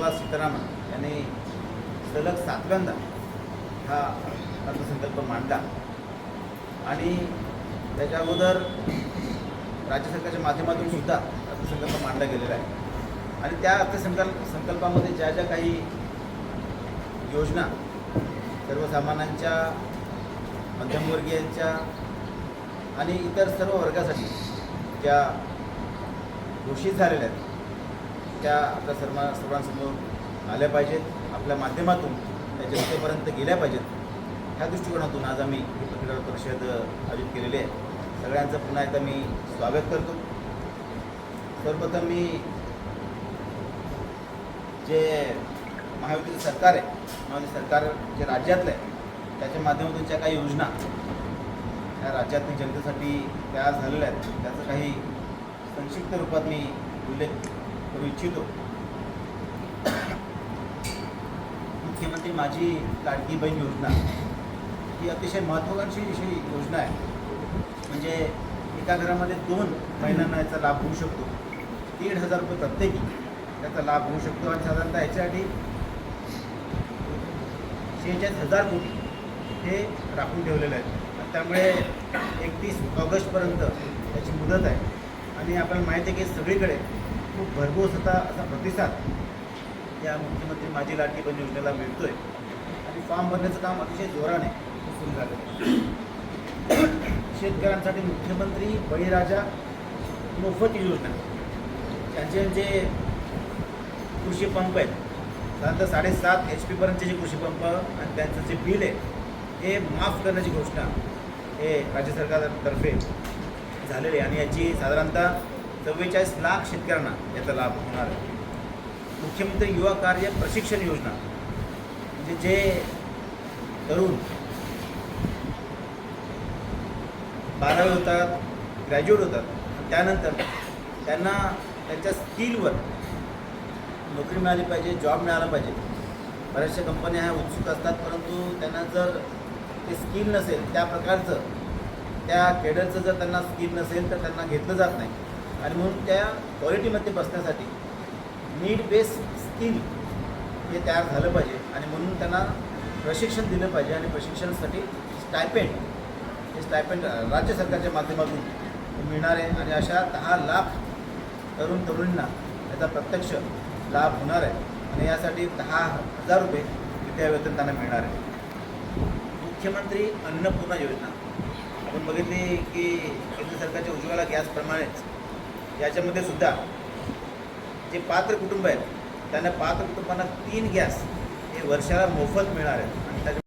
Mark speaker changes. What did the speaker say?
Speaker 1: निर्मला सीतारामन यांनी सलग सातव्यांदा हा अर्थसंकल्प मांडला. आणि त्याच्या अगोदर राज्य सरकारच्या माध्यमातून सुद्धा अर्थसंकल्प मांडला गेलेला आहे. आणि त्या अर्थसंकल्प संकल्पामध्ये ज्या ज्या काही योजना सर्वसामान्यांच्या मध्यमवर्गीयांच्या आणि इतर सर्व वर्गासाठी ज्या घोषित झालेल्या आहेत त्या आपल्या सर्व सर्वांसमोर आल्या पाहिजेत. आपल्या माध्यमातून त्या जनतेपर्यंत गेल्या पाहिजेत. ह्या दृष्टिकोनातून आज आम्ही ही पत्रकार परिषद आयोजित केलेली आहे. सगळ्यांचं पुन्हा एकदा मी स्वागत करतो. सर्वप्रथम मी जे महायुतीचं सरकार आहे महायुती सरकार जे राज्यातलं आहे त्याच्या माध्यमातून ज्या काही योजना ह्या राज्यातील जनतेसाठी तयार झालेल्या आहेत. त्याचं काही संक्षिप्त रूपात मी उल्लेख करू इच्छितो. मुख्यमंत्री माझी लाडकी बहीण योजना ही अतिशय महत्त्वाकांक्षी अशी योजना आहे. म्हणजे एका घरामध्ये दोन महिलांना याचा लाभ होऊ शकतो. दीड हजार रुपये प्रत्येकी त्याचा लाभ होऊ शकतो आणि साधारणतः याच्यासाठी शेहेचाळीस हजार कोटी हे राखून ठेवलेले आहेत. त्यामुळे एकतीस ऑगस्टपर्यंत त्याची मुदत आहे. आणि आपल्याला माहिती आहे की सगळीकडे खूप भरघोस होता असा प्रतिसाद या मुख्यमंत्री माझी लाडकी बहीण योजनेला मिळतो आहे आणि फॉर्म भरण्याचं काम अतिशय जोराने सुरू झालं शेतकऱ्यांसाठी मुख्यमंत्री बळीराजा मोफत योजना. त्यांचे जे कृषी पंप आहेत साधारणतः साडेसात एच पीपर्यंतचे जे कृषी पंप आणि त्यांचं जे बिल आहे हे माफ करण्याची घोषणा हे राज्य सरकारतर्फे झालेली आहे. आणि याची साधारणतः चव्वेचाळीस लाख शेतकऱ्यांना याचा लाभ होणार आहे. मुख्यमंत्री युवा कार्य प्रशिक्षण योजना. म्हणजे जे तरुण बारावी होतात ग्रॅज्युएट होतात त्यानंतर त्यांना त्यांच्या स्किलवर नोकरी मिळाली पाहिजे जॉब मिळाला पाहिजे. बऱ्याचशा कंपन्या ह्या उत्सुक असतात परंतु त्यांना जर ते स्किल नसेल त्या प्रकारचं त्या केडरचं जर त्यांना स्किल नसेल तर त्यांना घेतलं जात नाही. आणि म्हणून त्या क्वालिटीमध्ये बसण्यासाठी नीड बेस स्किल हे तयार झालं पाहिजे. आणि म्हणून त्यांना प्रशिक्षण दिलं पाहिजे आणि प्रशिक्षणासाठी स्टायपेंड हे स्टायपेंड राज्य सरकारच्या माध्यमातून मिळणार आहे आणि अशा दहा लाख तरुण तरुणींना याचा प्रत्यक्ष लाभ होणार आहे. आणि यासाठी दहा हजार रुपये विद्यावेतन त्यांना मिळणार आहे. मुख्यमंत्री अन्नपूर्णा योजना. आपण बघितली की केंद्र सरकारच्या उज्ज्वला गॅसप्रमाणेच याच्यामध्ये सुद्धा जे पात्र कुटुंब आहेत त्यांना पात्र कुटुंबांना तीन गॅस हे वर्षाला मोफत मिळणार आहेत. आणि त्याच्या